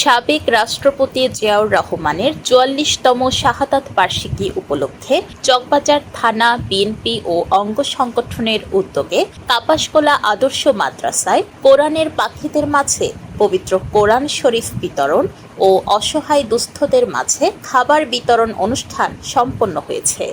সাবেক রাষ্ট্রপতি জিয়াউর রহমানের চুয়াল্লিশতম শাহাদাত বার্ষিকী উপলক্ষে চকবাজার থানা, বিএনপি ও অঙ্গ সংগঠনের উদ্যোগে কাপাসকোলা আদর্শ মাদ্রাসায় কোরআনের পাখিদের মাঝে পবিত্র কোরআন শরীফ বিতরণ ও অসহায় দুস্থদের মাঝে খাবার বিতরণ অনুষ্ঠান সম্পন্ন হয়েছে।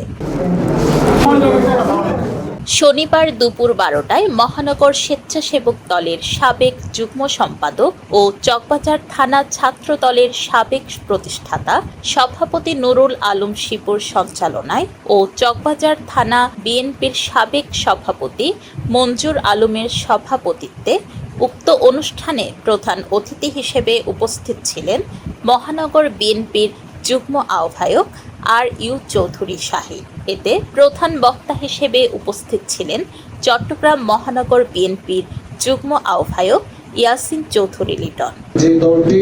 শনিবার দুপুর বারোটায় মহানগর স্বেচ্ছাসেবক দলের সাবেক যুগ্ম সম্পাদক ও চকবাজার থানা ছাত্র দলের সাবেক প্রতিষ্ঠাতা সভাপতি নুরুল আলম শিপুর সঞ্চালনায় ও চকবাজার থানা বিএনপির সাবেক সভাপতি মঞ্জুর আলমের সভাপতিত্বে উক্ত অনুষ্ঠানে প্রধান অতিথি হিসেবে উপস্থিত ছিলেন মহানগর বিএনপির যুগ্ম আহ্বায়ক আর ইউ চৌধুরী শাহী। এতে প্রধান বক্তা হিসেবে উপস্থিত ছিলেন চট্টগ্রাম মহানগর বিএনপির যুগ্ম আহ্বায়ক ইয়াসিন চৌধুরী লিটন। যে দলটি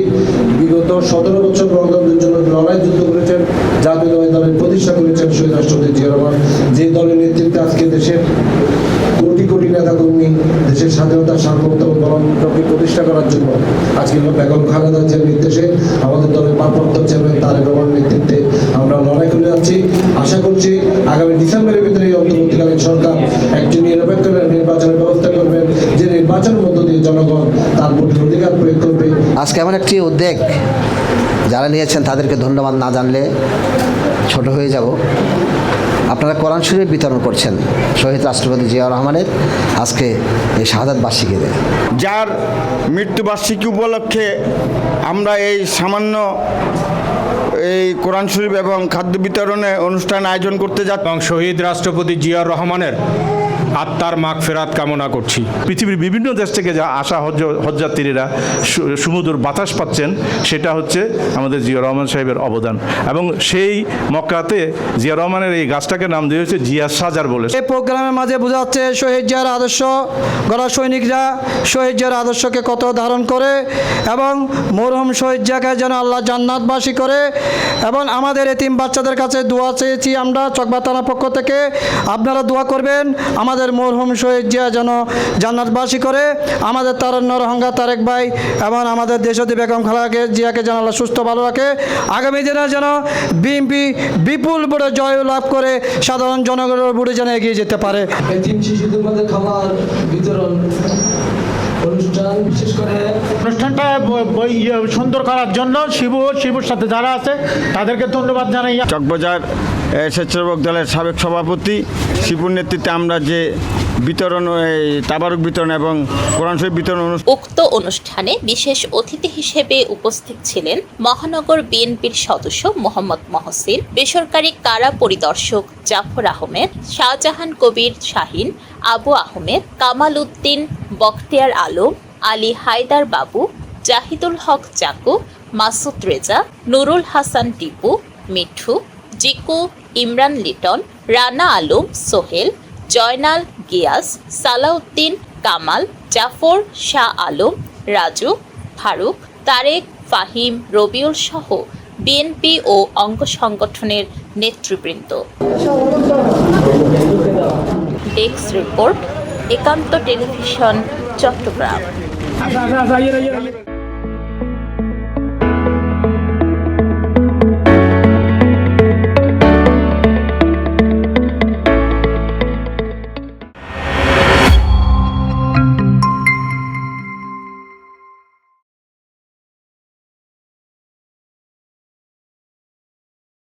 বিগত সতেরো বছর গণতন্ত্রের জন্য লড়াই যুদ্ধ করেছেন জাতীয় দলের প্রতিষ্ঠা করেছেন শহীদ রাষ্ট্রপতি জিয়া রহমান। যে দলের নেতৃত্বে আজকে দেশের নেতা কর্মী দেশের স্বাধীনতা সার্বভৌমত্ব এবং গণতন্ত্রকে প্রতিষ্ঠা করার জন্য আজকে বেগম খালেদা জিয়ার নির্দেশে আমাদের দলের ভারপ্রাপ্ত চেয়ারম্যান তারেক রহমানের নেতৃত্বে আমরা লড়াই করে যাচ্ছি। আশা করছি আগামী ডিসেম্বরের ভিতরে অন্তর্বর্তীকালীন সরকার একটি নিরপেক্ষ নির্বাচনের ব্যবস্থা করবেন যে নির্বাচনের মধ্য দিয়ে জনগণ তার ভোটের অধিকার প্রয়োগ করবে। আজকে এমন একটি উদ্যোগ যারা নিয়েছেন তাদেরকে ধন্যবাদ না জানলে ছোট হয়ে যাব। আপনারা কোরআন শরীফ বিতরণ করছেন শহীদ রাষ্ট্রপতি জিয়া রহমানের আজকে এই শাহাদ বার্ষিকীতে। যার মৃত্যুবার্ষিকী উপলক্ষে আমরা এই সামান্য এই কোরআন শরীফ এবং খাদ্য বিতরণে অনুষ্ঠান আয়োজন করতে যাচ্ছি। এবং শহীদ রাষ্ট্রপতি জিয়া রহমানের আত্মার মাগ ফেরাত কামনা করছি। পৃথিবীর বিভিন্ন দেশ থেকে যা আসা হজ হজযাত্রীরা সুমধুর বাতাস পাচ্ছেন সেটা হচ্ছে আমাদের জিয়া রহমান সাহেবের অবদান। এবং সেই মক্কাতে জিয়া রহমানের এই গাছটাকে নাম দিয়ে হয়েছে জিয়া সাজার বলে। এই প্রোগ্রামের মাঝে বোঝা যাচ্ছে শহীদ জিয়ার আদর্শ গড়া সৈনিকরা শহীদ জিয়ার আদর্শকে কত ধারণ করে এবং মরহুম শহীদ জিয়াকে যেন আল্লাহ জান্নাতবাসী করে এবং আমাদের এতিম বাচ্চাদের কাছে দোয়া চেয়েছি আমরা চকবা থানার পক্ষ থেকে। আপনারা দোয়া করবেন আমাদের মরহুম শহীদ জিয়া যেন জান্নাতবাসী করে আমাদের তারণ্যর হঙ্গা তারেক ভাই এবং আমাদের দেশদি বেগম খালাকে জিয়াকে যেন আল্লাহ সুস্থ ভালো রাখে। আগামী দিনে যেন বিএনপি বিপুল বড় জয় লাভ করে সাধারণ জনগণের বুড়ে যেন এগিয়ে যেতে পারে। শিশুদের মধ্যে খাবার বিতরণ অনুষ্ঠান বিশেষ করে অনুষ্ঠানটা ব- ব- ইয়ে সুন্দর করার জন্য শিবু শিবুর সাথে যারা আছে তাদেরকে ধন্যবাদ জানাই। চকবাজার স্বেচ্ছাসেবক দলের সাবেক সভাপতি শিপুর নেতৃত্বে আমরা যে বিতরণ তাবারক বিতরণ এবং কোরআন শরীফ বিতরণ উক্ত অনুষ্ঠানে বিশেষ অতিথি হিসেবে উপস্থিত ছিলেন মহানগর বিএনপির সদস্য মোহাম্মদ মহসিন, বেসরকারি কারা পরিদর্শক জাফর আহমেদ, শাহজাহান কবির শাহিন, আবু আহমেদ, কামাল উদ্দিন, বখতিয়ার আলম, আলী হায়দার বাবু, জাহিদুল হক চাকু, মাসুদ রেজা, নুরুল হাসান টিপু, মিঠু জিকু, ইমরান লিটন, রানা আলম, সোহেল, জয়নাল গিয়াস, সালাউদ্দিন কামাল, জাফর শাহ আলম, রাজু, ফারুক, তারেক, ফাহিম, রবিউল সহ বিএনপি ও অঙ্গ সংগঠনের নেতৃবৃন্দ। ডেস্ক রিপোর্ট, একান্ত টেলিভিশন, চট্টগ্রাম।